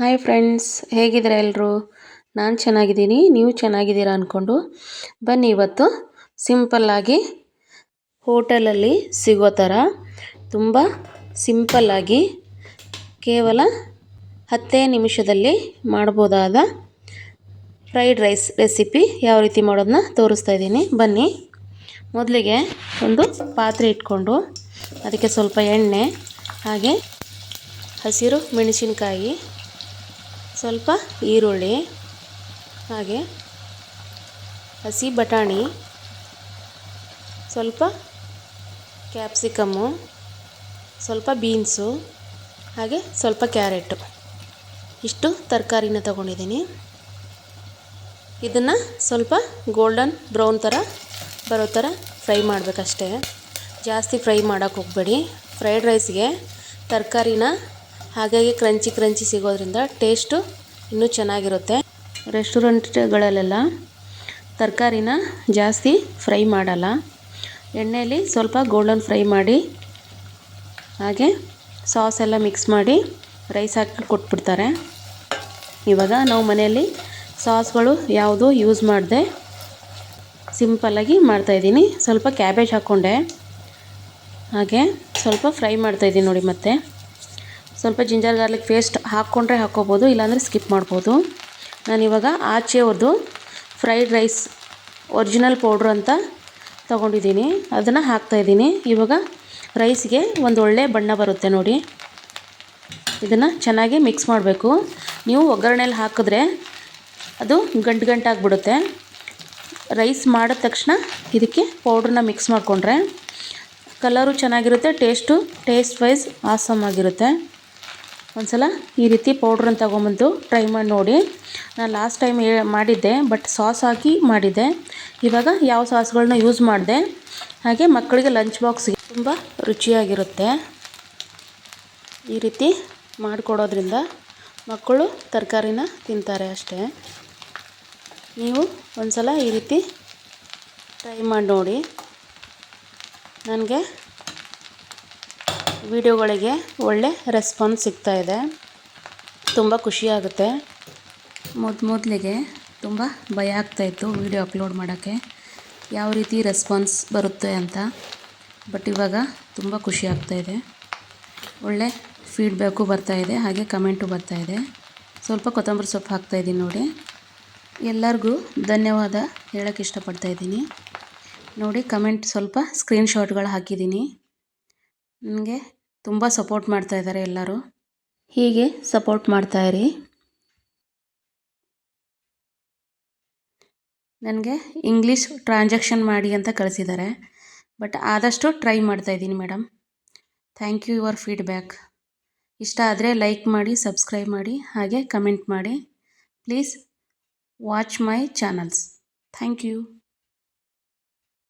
Hi friends ಹೇಗಿದ್ದೀರಾ ಎಲ್ಲರೂ ನಾನು ಚೆನ್ನಾಗಿದ್ದೀನಿ, ನೀವು ಚೆನ್ನಾಗಿದ್ದೀರಾ ಅಂದ್ಕೊಂಡು ಬನ್ನಿ ಇವತ್ತು ಸಿಂಪಲ್ಲಾಗಿ ಹೋಟೆಲಲ್ಲಿ ಸಿಗೋ ಥರ, ತುಂಬ ಸಿಂಪಲ್ಲಾಗಿ ಕೇವಲ ಹತ್ತೇ ನಿಮಿಷದಲ್ಲಿ ಮಾಡ್ಬೋದಾದ ಫ್ರೈಡ್ ರೈಸ್ ರೆಸಿಪಿ ಯಾವ ರೀತಿ ಮಾಡೋದನ್ನ ತೋರಿಸ್ತಾ ಇದ್ದೀನಿ. ಬನ್ನಿ, ಮೊದಲಿಗೆ ಒಂದು ಪಾತ್ರೆ ಇಟ್ಕೊಂಡು, ಅದಕ್ಕೆ ಸ್ವಲ್ಪ ಎಣ್ಣೆ, ಹಾಗೆ ಹಸಿರು ಮೆಣಸಿನ್ಕಾಯಿ ಸ್ವಲ್ಪ ಈರುಳ್ಳಿ, ಹಾಗೆ ಹಸಿ ಬಟಾಣಿ, ಸ್ವಲ್ಪ ಕ್ಯಾಪ್ಸಿಕಮ್ಮು, ಸ್ವಲ್ಪ ಬೀನ್ಸು, ಹಾಗೆ ಸ್ವಲ್ಪ ಕ್ಯಾರೆಟು. ಇಷ್ಟು ತರಕಾರಿನ ತಗೊಂಡಿದ್ದೀನಿ. ಇದನ್ನು ಸ್ವಲ್ಪ ಗೋಲ್ಡನ್ ಬ್ರೌನ್ ಥರ ಬರೋ ಥರ ಫ್ರೈ ಮಾಡಬೇಕಷ್ಟೇ. ಜಾಸ್ತಿ ಫ್ರೈ ಮಾಡೋಕ್ಕೆ ಹೋಗಬೇಡಿ. ಫ್ರೈಡ್ ರೈಸ್ಗೆ ತರಕಾರಿನ ಹಾಗಾಗಿ ಕ್ರಂಚಿ ಕ್ರಂಚಿ ಸಿಗೋದ್ರಿಂದ ಟೇಸ್ಟು ಇನ್ನೂ ಚೆನ್ನಾಗಿರುತ್ತೆ. ರೆಸ್ಟೋರೆಂಟ್ಗಳಲ್ಲೆಲ್ಲ ತರಕಾರಿನ ಜಾಸ್ತಿ ಫ್ರೈ ಮಾಡಲ್ಲ. ಎಣ್ಣೆಯಲ್ಲಿ ಸ್ವಲ್ಪ ಗೋಲ್ಡನ್ ಫ್ರೈ ಮಾಡಿ, ಹಾಗೆ ಸಾಸ್ ಎಲ್ಲ ಮಿಕ್ಸ್ ಮಾಡಿ ರೈಸ್ ಹಾಕಿ ಕೊಟ್ಬಿಡ್ತಾರೆ. ಇವಾಗ ನಾವು ಮನೆಯಲ್ಲಿ ಸಾಸ್ಗಳು ಯಾವುದು ಯೂಸ್ ಮಾಡಿದೆ ಸಿಂಪಲ್ಲಾಗಿ ಮಾಡ್ತಾಯಿದ್ದೀನಿ ಸ್ವಲ್ಪ ಕ್ಯಾಬೇಜ್ ಹಾಕ್ಕೊಂಡೆ ಹಾಗೆ ಸ್ವಲ್ಪ ಫ್ರೈ ಮಾಡ್ತಾಯಿದ್ದೀನಿ ನೋಡಿ ಮತ್ತೆ. ಸ್ವಲ್ಪ ಜಿಂಜರ್ ಗಾರ್ಲಿಕ್ ಪೇಸ್ಟ್ ಹಾಕ್ಕೊಂಡ್ರೆ ಹಾಕ್ಕೋಬೋದು, ಇಲ್ಲಾಂದರೆ ಸ್ಕಿಪ್ ಮಾಡ್ಬೋದು. ನಾನಿವಾಗ ಆಚೆಯವ್ರದ್ದು ಫ್ರೈಡ್ ರೈಸ್ ಒರಿಜಿನಲ್ ಪೌಡ್ರ್ ಅಂತ ತೊಗೊಂಡಿದ್ದೀನಿ. ಅದನ್ನು ಹಾಕ್ತಾಯಿದ್ದೀನಿ ಇವಾಗ ರೈಸ್ಗೆ ಒಂದು ಒಳ್ಳೆ ಬಣ್ಣ ಬರುತ್ತೆ ನೋಡಿ. ಇದನ್ನು ಚೆನ್ನಾಗಿ ಮಿಕ್ಸ್ ಮಾಡಬೇಕು. ನೀವು ಒಗ್ಗರಣೆಯಲ್ಲಿ ಹಾಕಿದ್ರೆ ಅದು ಗಂಟು ಗಂಟಾಗ್ಬಿಡುತ್ತೆ ರೈಸ್ ಮಾಡಿದ ತಕ್ಷಣ ಇದಕ್ಕೆ ಪೌಡ್ರನ್ನ ಮಿಕ್ಸ್ ಮಾಡಿಕೊಂಡ್ರೆ ಕಲರು ಚೆನ್ನಾಗಿರುತ್ತೆ, ಟೇಸ್ಟು, ಟೇಸ್ಟ್ ವೈಸ್ ಆಸಮ್ ಆಗಿರುತ್ತೆ. ಒಂದು ಸಲ ಈ ರೀತಿ ಪೌಡ್ರನ್ನ ತೊಗೊಂಬಂದು ಟ್ರೈ ಮಾಡಿ ನೋಡಿ. ನಾನು ಲಾಸ್ಟ್ ಟೈಮ್ ಮಾಡಿದ್ದೆ ಬಟ್ ಸಾಸ್ ಹಾಕಿ ಮಾಡಿದ್ದೆ. ಇವಾಗ ಯಾವ ಸಾಸ್ಗಳನ್ನ ಯೂಸ್ ಮಾಡಿದೆ. ಹಾಗೆ ಮಕ್ಕಳಿಗೆ ಲಂಚ್ ಬಾಕ್ಸ್ಗೆ ತುಂಬ ರುಚಿಯಾಗಿರುತ್ತೆ. ಈ ರೀತಿ ಮಾಡಿಕೊಡೋದ್ರಿಂದ ಮಕ್ಕಳು ತರಕಾರಿನ ತಿಂತಾರೆ ಅಷ್ಟೇ. ನೀವು ಒಂದು ಸಲ ಈ ರೀತಿ ಟ್ರೈ ಮಾಡಿ ನೋಡಿ. ನನಗೆ ವಿಡಿಯೋಗಳಿಗೆ ಒಳ್ಳೆ ರೆಸ್ಪಾನ್ಸ್ ಸಿಗ್ತಾ ಇದೆ. ತುಂಬ ಖುಷಿಯಾಗುತ್ತೆ ಮೊದ ಮೊದಲಿಗೆ ತುಂಬ ಭಯ ಆಗ್ತಾಯಿತ್ತು ವೀಡಿಯೋ ಅಪ್ಲೋಡ್ ಮಾಡೋಕ್ಕೆ. ಯಾವ ರೀತಿ ರೆಸ್ಪಾನ್ಸ್ ಬರುತ್ತೆ ಅಂತ. ಬಟ್ ಇವಾಗ ತುಂಬ ಖುಷಿ ಆಗ್ತಾಯಿದೆ ಒಳ್ಳೆ ಫೀಡ್ಬ್ಯಾಕು ಬರ್ತಾಯಿದೆ ಹಾಗೆ ಕಮೆಂಟು ಬರ್ತಾಯಿದೆ ಸ್ವಲ್ಪ ಕೊತ್ತಂಬರಿ ಸೊಪ್ಪು ಹಾಕ್ತಾಯಿದ್ದೀನಿ ನೋಡಿ. ಎಲ್ಲರಿಗೂ ಧನ್ಯವಾದ ಹೇಳೋಕ್ಕೆ ಇಷ್ಟಪಡ್ತಾಯಿದ್ದೀನಿ ನೋಡಿ ಕಮೆಂಟ್ ಸ್ವಲ್ಪ ಸ್ಕ್ರೀನ್ಶಾಟ್ಗಳು ಹಾಕಿದ್ದೀನಿ. ನನಗೆ ತುಂಬ ಸಪೋರ್ಟ್ ಮಾಡ್ತಾಯಿದ್ದಾರೆ ಎಲ್ಲರೂ. ಹೀಗೆ ಸಪೋರ್ಟ್ ಮಾಡ್ತಾಯಿರಿ ನನಗೆ ಇಂಗ್ಲೀಷ್ ಟ್ರಾನ್ಸಾಕ್ಷನ್ ಮಾಡಿ ಅಂತ ಕಳಿಸಿದ್ದಾರೆ ಬಟ್ ಆದಷ್ಟು ಟ್ರೈ ಮಾಡ್ತಾಯಿದ್ದೀನಿ madam thank you your feedback ಇಷ್ಟ ಆದರೆ ಲೈಕ್ ಮಾಡಿ ಸಬ್ಸ್ಕ್ರೈಬ್ ಮಾಡಿ ಹಾಗೆ ಕಮೆಂಟ್ ಮಾಡಿ. Please watch my channels thank you